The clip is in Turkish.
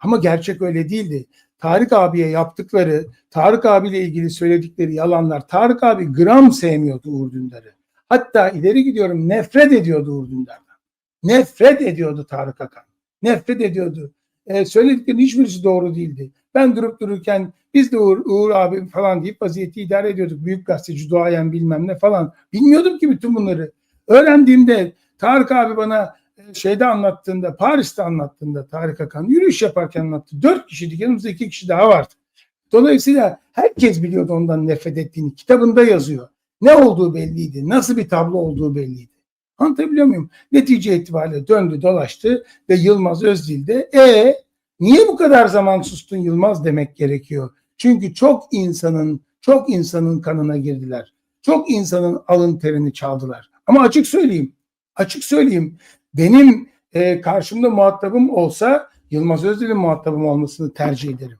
Ama gerçek öyle değildi. Tarık abiye yaptıkları, Tarık abiyle ilgili söyledikleri yalanlar, Tarık abi gram sevmiyordu Uğur Dündar'ı. Hatta ileri gidiyorum nefret ediyordu Uğur Dündar'dan. Nefret ediyordu Tarık Akan. Nefret ediyordu. Ee, söylediklerinin hiçbirisi doğru değildi. Ben durup dururken biz de Uğur, Uğur abi falan deyip vaziyeti idare ediyorduk. Büyük gazeteci, duayen bilmem ne falan. Bilmiyordum ki bütün bunları. Öğrendiğimde Tarık abi bana şeyde anlattığında, Paris'te anlattığında Tarık Akan yürüyüş yaparken anlattı. Dört kişiydik, yanımızda iki kişi daha vardı. Dolayısıyla herkes biliyordu ondan nefret ettiğini. Kitabında yazıyor. Ne olduğu belliydi, nasıl bir tablo olduğu belliydi. Anlatabiliyor muyum? Netice itibariyle döndü dolaştı ve Yılmaz Özdil de e niye bu kadar zaman sustun Yılmaz demek gerekiyor. Çünkü çok insanın çok insanın kanına girdiler. Çok insanın alın terini çaldılar. Ama açık söyleyeyim, açık söyleyeyim. Benim e, karşımda muhatabım olsa Yılmaz Özdil'in muhatabım olmasını tercih ederim.